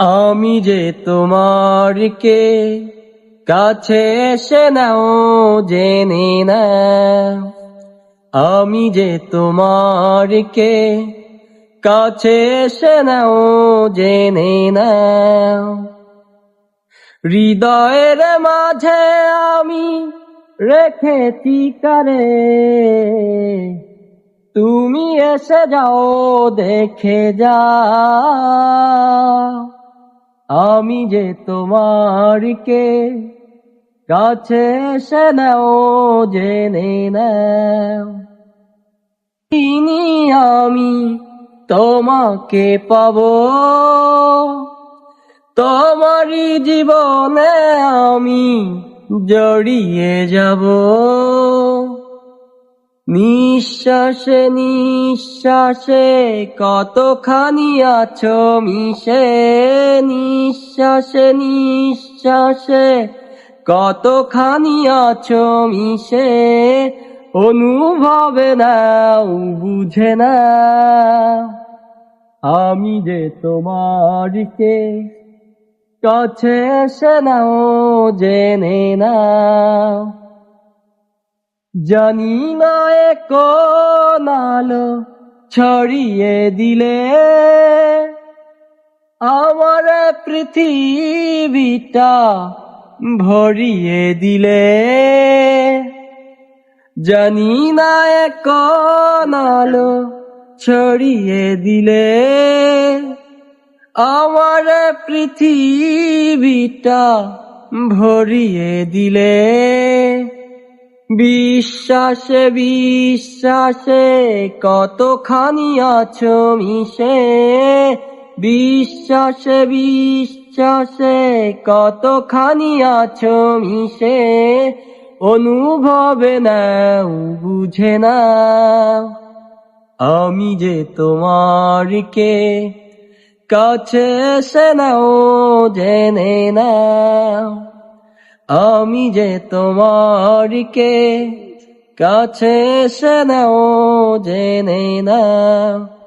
আমি যে তোমার কে? কাছে এসে নাও, জেনে না আমি যে তোমার কে? কাছে এসে নাও, জেনে না হৃদয়ের মাঝে আমি রেখেছি কারে? তুমি এসে যাও, দেখে যা আমি যে তোমার কে? কাছে এসে নাও, জেনে তিনি আমি তোমাকে পাব। তোমারই জীবনে আমি জড়িয়ে যাব। নিঃশ্বাসে নিঃশ্বাসে কতখানি আছো মিশে? নিঃশ্বাসে নিঃশ্বাসে কতখানি আছো মিশে? অনুভবে নাও, বুঝে না আমি যে তোমার কে? কাছে এসে নাও, জেনে নাও। জানি না এ কোন আলো ছড়িয়ে দিলে। আমার পৃথিবীটা ভরিয়ে দিলে। জানি না এ কোন আলো ছড়িয়ে দিলে। আমার পৃথিবীটা ভরিয়ে দিলে। বিশ্বাসে বিশ্বাসে কতখানি আছো মিশে? বিশ্বাসে বিশ্বাসে কতখানি আছো মিশে? অনুভবে না বুঝে না আমি যে তোমার কে? কাছে এসে নাও, জেনে নাও। আমি যে তোমার কে? কাছে এসে নাও জেনে নাও।